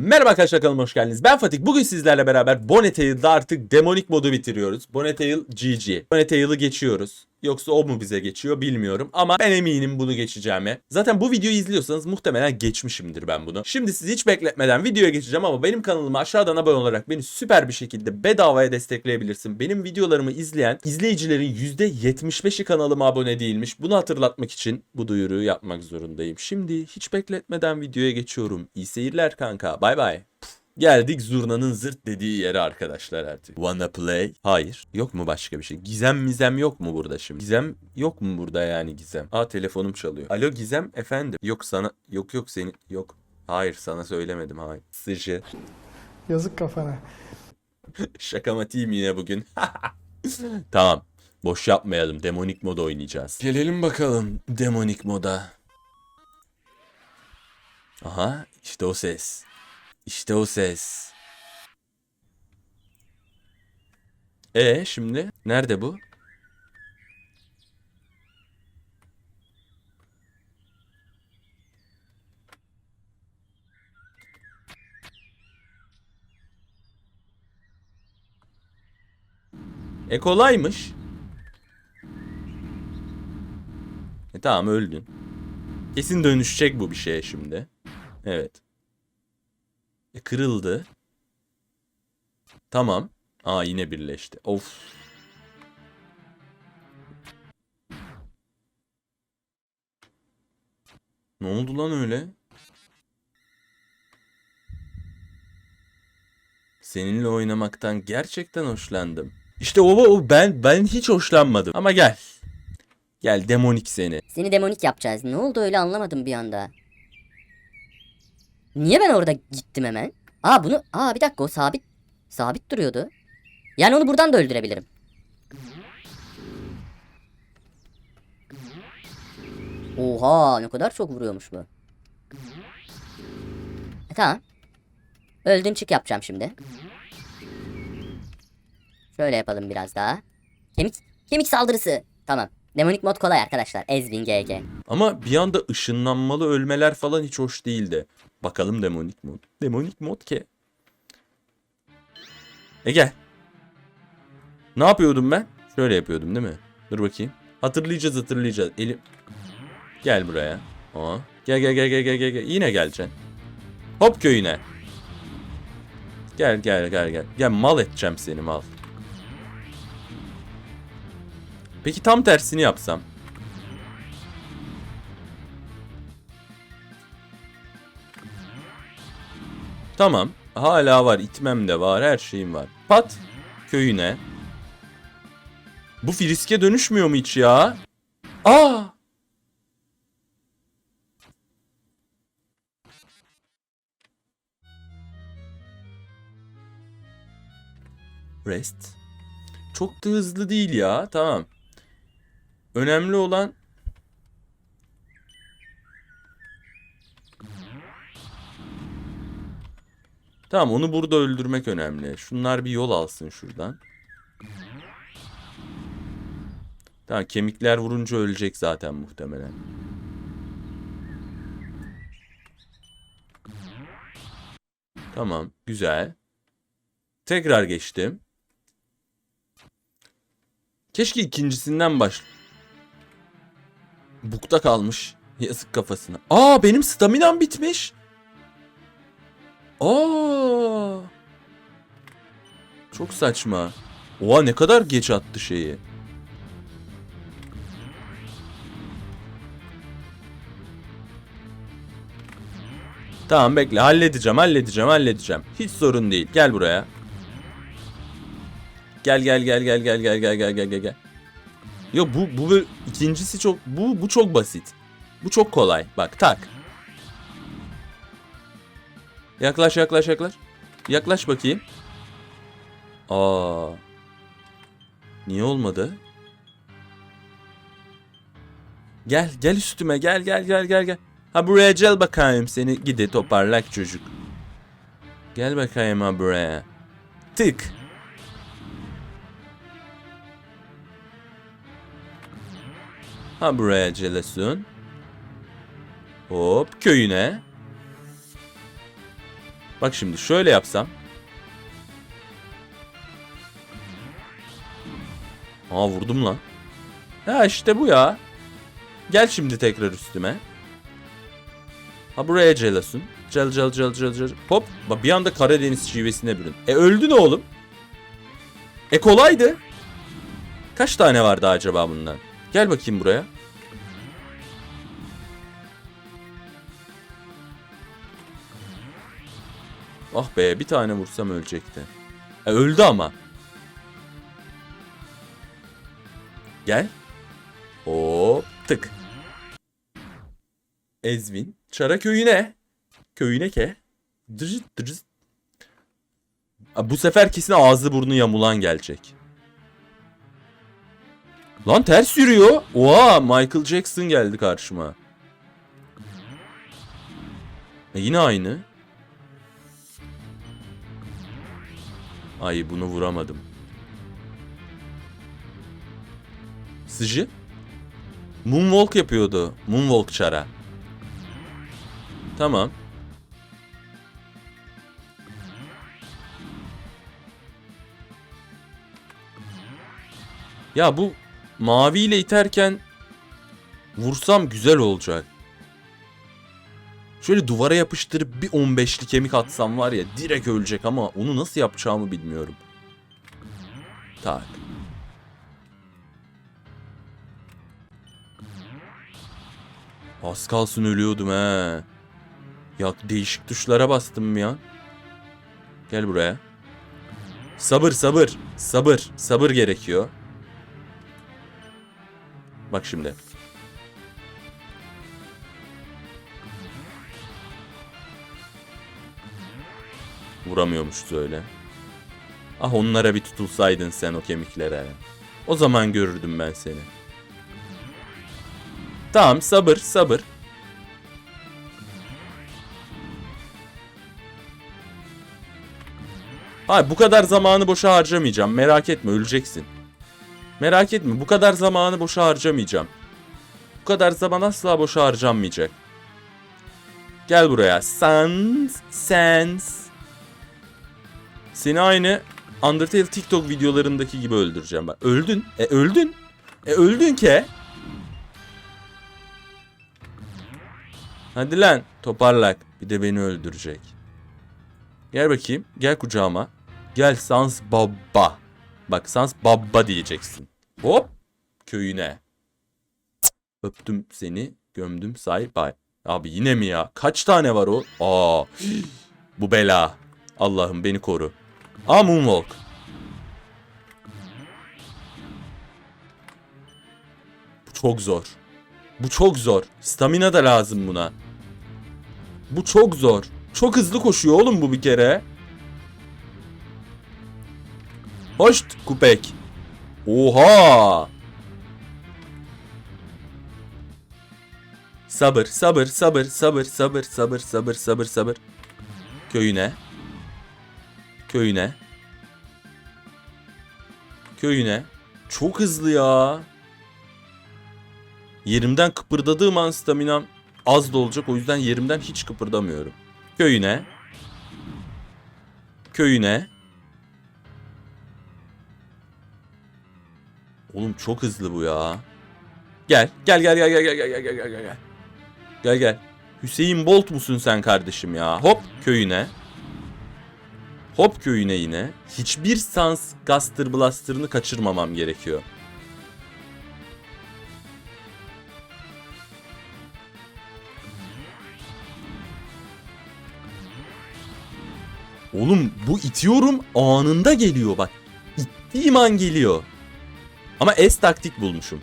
Merhaba arkadaşlar kanalıma hoş geldiniz. Ben Fatih. Bugün sizlerle beraber Bonetail'da artık demonik modu bitiriyoruz. Bonetail GG. Bonetail'ı geçiyoruz. Yoksa o mu bize geçiyor bilmiyorum ama ben eminim bunu geçeceğime. Zaten bu videoyu izliyorsanız muhtemelen geçmişimdir ben bunu. Şimdi sizi hiç bekletmeden videoya geçeceğim ama benim kanalıma aşağıdan abone olarak beni süper bir şekilde bedavaya destekleyebilirsin. Benim videolarımı izleyen izleyicilerin %75'i kanalıma abone değilmiş. Bunu hatırlatmak için bu duyuruyu yapmak zorundayım. Şimdi hiç bekletmeden videoya geçiyorum. İyi seyirler kanka. Bay bay. Geldik zurnanın zırt dediği yere arkadaşlar artık. Wanna play? Hayır. Yok mu başka bir şey? Gizem mizem yok mu burada şimdi? Gizem yok mu burada yani gizem? Aa telefonum çalıyor. Alo Gizem efendim. Yok sana. Yok yok seni. Yok. Hayır sana söylemedim hayır. Sıcı. Yazık kafana. Şakamatiyim yine bugün. tamam. Boş yapmayalım. Demonik moda oynayacağız. Gelelim bakalım demonik moda. Aha işte o ses. İşte o ses. E şimdi nerede bu? E kolaymış. E tamam öldün. Kesin dönüşecek bu bir şeye şimdi. Evet. E kırıldı. Tamam. Aa yine birleşti. Of. Ne oldu lan öyle? Seninle oynamaktan gerçekten hoşlandım. İşte o, o ben ben hiç hoşlanmadım. Ama gel. Gel demonik seni. Seni demonik yapacağız. Ne oldu öyle anlamadım bir anda. Niye ben orada gittim hemen? Aa bunu... Aa bir dakika o sabit... Sabit duruyordu. Yani onu buradan da öldürebilirim. Oha ne kadar çok vuruyormuş bu. E, tamam. Öldün çık yapacağım şimdi. Şöyle yapalım biraz daha. Kemik kemik saldırısı. Tamam. Demonik mod kolay arkadaşlar. Ezvin GG. Ama bir anda ışınlanmalı ölmeler falan hiç hoş değildi. Bakalım demonik mod. Demonik mod ki. E gel. Ne yapıyordum ben? Şöyle yapıyordum değil mi? Dur bakayım. Hatırlayacağız hatırlayacağız. Elim. Gel buraya. Aa. Gel gel gel gel gel. gel. Yine geleceksin. Hop köyüne. Gel gel gel gel. Gel mal edeceğim seni mal. Peki tam tersini yapsam. Tamam. Hala var. itmem de var. Her şeyim var. Pat. Köyüne. Bu friske dönüşmüyor mu hiç ya? Aa! Rest. Çok da hızlı değil ya. Tamam. Önemli olan Tamam onu burada öldürmek önemli. Şunlar bir yol alsın şuradan. Tamam kemikler vurunca ölecek zaten muhtemelen. Tamam güzel. Tekrar geçtim. Keşke ikincisinden baş... Bukta kalmış. Yazık kafasına. Aa benim staminam bitmiş. Aa. Çok saçma. Oha ne kadar geç attı şeyi. Tamam bekle halledeceğim halledeceğim halledeceğim. Hiç sorun değil. Gel buraya. Gel gel gel gel gel gel gel gel gel gel gel. Yo bu bu ikincisi çok bu bu çok basit. Bu çok kolay. Bak tak. Yaklaş yaklaş yaklaş. Yaklaş bakayım. Aa. Niye olmadı? Gel gel üstüme gel gel gel gel gel. Ha buraya gel bakayım seni gidi toparlak çocuk. Gel bakayım ha buraya. Tık. Ha buraya gelesun. Hop köyüne. Bak şimdi şöyle yapsam. Aa vurdum lan. Ha işte bu ya. Gel şimdi tekrar üstüme. Ha buraya celasun. Cel cel cel cel cel. Hop. Bak bir anda Karadeniz şivesine bürün. E öldü ne oğlum? E kolaydı. Kaç tane vardı acaba bundan? Gel bakayım buraya. Ah be bir tane vursam ölecekti. E, öldü ama. Gel. Hop tık. Ezvin. Çara köyüne. Köyüne ke. Dırıt dırıt. Bu sefer kesin ağzı burnu yamulan gelecek. Lan ters yürüyor. Oha Michael Jackson geldi karşıma. E yine aynı. Ay bunu vuramadım. Sıcı? Moonwalk yapıyordu. Moonwalk çara. Tamam. Ya bu maviyle iterken vursam güzel olacak. Şöyle duvara yapıştırıp bir 15'li kemik atsam var ya direkt ölecek ama onu nasıl yapacağımı bilmiyorum. Tak. Az kalsın ölüyordum he. Ya değişik tuşlara bastım ya. Gel buraya. Sabır sabır. Sabır. Sabır gerekiyor. Bak şimdi. Vuramıyormuştu öyle. Ah onlara bir tutulsaydın sen o kemiklere. O zaman görürdüm ben seni. Tamam sabır sabır. Hayır bu kadar zamanı boşa harcamayacağım. Merak etme öleceksin. Merak etme bu kadar zamanı boşa harcamayacağım. Bu kadar zaman asla boşa harcanmayacak. Gel buraya. Sans, sans. Seni aynı Undertale TikTok videolarındaki gibi öldüreceğim bak. Öldün. E öldün. E öldün ke. Hadi lan toparlak. Bir de beni öldürecek. Gel bakayım. Gel kucağıma. Gel Sans Baba. Bak Sans Baba diyeceksin. Hop. Köyüne. Öptüm seni. Gömdüm say bay. Abi yine mi ya? Kaç tane var o? Aa. Bu bela. Allah'ım beni koru. Aa Moonwalk. Bu çok zor. Bu çok zor. Stamina da lazım buna. Bu çok zor. Çok hızlı koşuyor oğlum bu bir kere. Hoş kupek. Oha. Sabır, sabır, sabır, sabır, sabır, sabır, sabır, sabır, sabır. Köyüne. Köyüne. Köyüne. Çok hızlı ya. Yerimden kıpırdadığım an staminam az da olacak. O yüzden yerimden hiç kıpırdamıyorum. Köyüne. Köyüne. Oğlum çok hızlı bu ya. Gel. Gel gel gel gel gel gel gel gel gel gel. Gel gel. Hüseyin Bolt musun sen kardeşim ya? Hop köyüne. Hop köyüne yine. Hiçbir sans Gaster Blaster'ını kaçırmamam gerekiyor. Oğlum bu itiyorum anında geliyor bak. İttiğim an geliyor. Ama S taktik bulmuşum.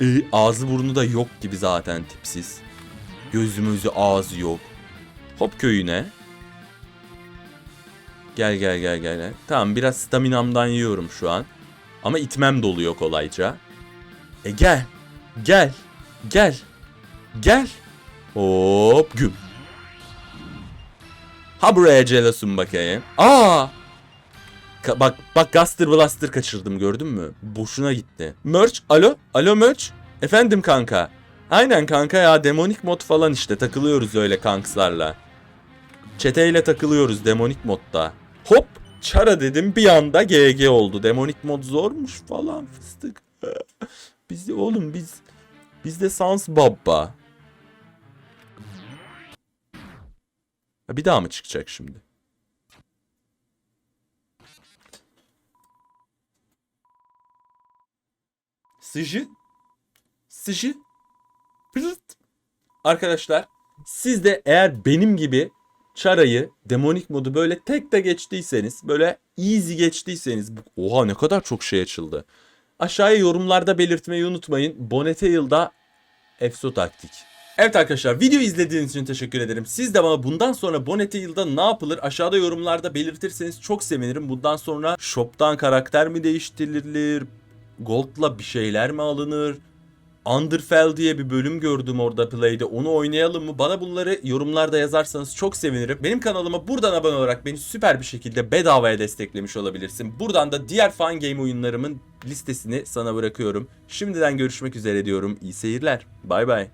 E, ağzı burnu da yok gibi zaten tipsiz. Gözü mözü ağzı yok. Hop köyüne. Gel gel gel gel. Tamam biraz staminamdan yiyorum şu an. Ama itmem doluyor kolayca. E gel. Gel. Gel. Gel. Hop güm. Ha buraya jealous'um bakayım. Aa! Ka- bak bak Gaster Blaster kaçırdım gördün mü? Boşuna gitti. Merch, alo? Alo Merch? Efendim kanka. Aynen kanka ya demonik mod falan işte takılıyoruz öyle kankslarla. Çeteyle takılıyoruz demonik modda. Hop çara dedim bir anda GG oldu. Demonik mod zormuş falan fıstık. biz de oğlum biz biz de sans baba. Ha, Bir daha mı çıkacak şimdi? Sıcı. Sıcı. Pırt. Arkadaşlar siz de eğer benim gibi Chara'yı demonik modu böyle tek de geçtiyseniz böyle easy geçtiyseniz oha ne kadar çok şey açıldı. Aşağıya yorumlarda belirtmeyi unutmayın. Bonnetail'da Efso taktik. Evet arkadaşlar video izlediğiniz için teşekkür ederim. Siz de bana bundan sonra Bonnetail'da ne yapılır aşağıda yorumlarda belirtirseniz çok sevinirim. Bundan sonra shop'tan karakter mi değiştirilir? Gold'la bir şeyler mi alınır? Underfell diye bir bölüm gördüm orada play'de. Onu oynayalım mı? Bana bunları yorumlarda yazarsanız çok sevinirim. Benim kanalıma buradan abone olarak beni süper bir şekilde bedavaya desteklemiş olabilirsin. Buradan da diğer fan game oyunlarımın listesini sana bırakıyorum. Şimdiden görüşmek üzere diyorum. İyi seyirler. Bay bay.